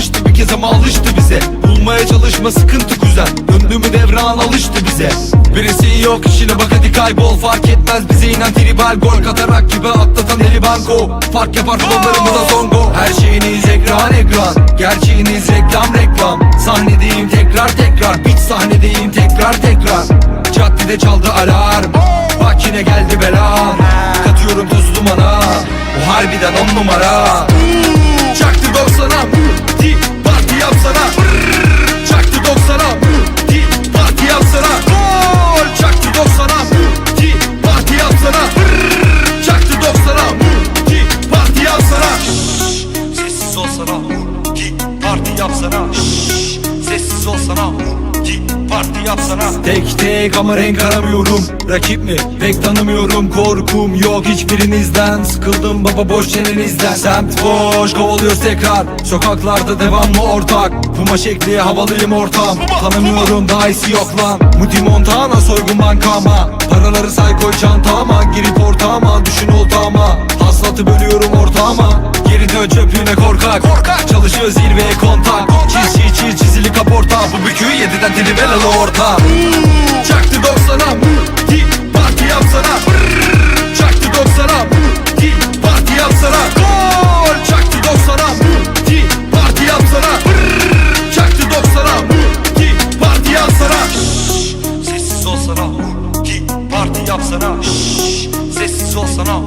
alıştı bir kez ama alıştı bize. Bulmaya çalışma sıkıntı kuzen Döndüğümü devran alıştı bize. Birisi yok işine bak hadi kaybol. Fark etmez bize inen tribal gol. Katarak gibi atlatan eli banko. Fark yapar flowlarımıza zongo. Her şeyiniz ekran ekran. Gerçeğiniz reklam reklam. Sahnedeyim tekrar tekrar. Bit sahnedeyim tekrar tekrar. Caddede çaldı alarm. Bak yine geldi belam. Katıyorum tuz dumana. Bu harbiden on numara. Çaktı 90'a Di parti yapsana yapsana Tek tek ama renk aramıyorum. Rakip mi? Pek tanımıyorum. Korkum yok. Hiçbirinizden Sıkıldım baba boş çenenizden Semt boş kovalıyoruz tekrar. Sokaklarda devamlı ortak. Puma şekli havalıyım ortam. Tanımıyorum daha iyisi yok lan. Muti Montana soygun bankama. Paraları say koy çantama. Girip ortağıma düşün oltağıma Haslatı bölüyorum ortağıma Geri dön çöplüğüne korkak. Korkak. Çalışıyor zirveye kontak. Çiz çiz neden dili belal orta? Çaktı 90'a Git parti yapsana. Çaktı 90'a Git parti yapsana. Gol! Çaktı 90'a Git parti yapsana. Çaktı 90'a Git parti yapsana. Sessiz olsana Git parti yapsana. Sessiz olsana.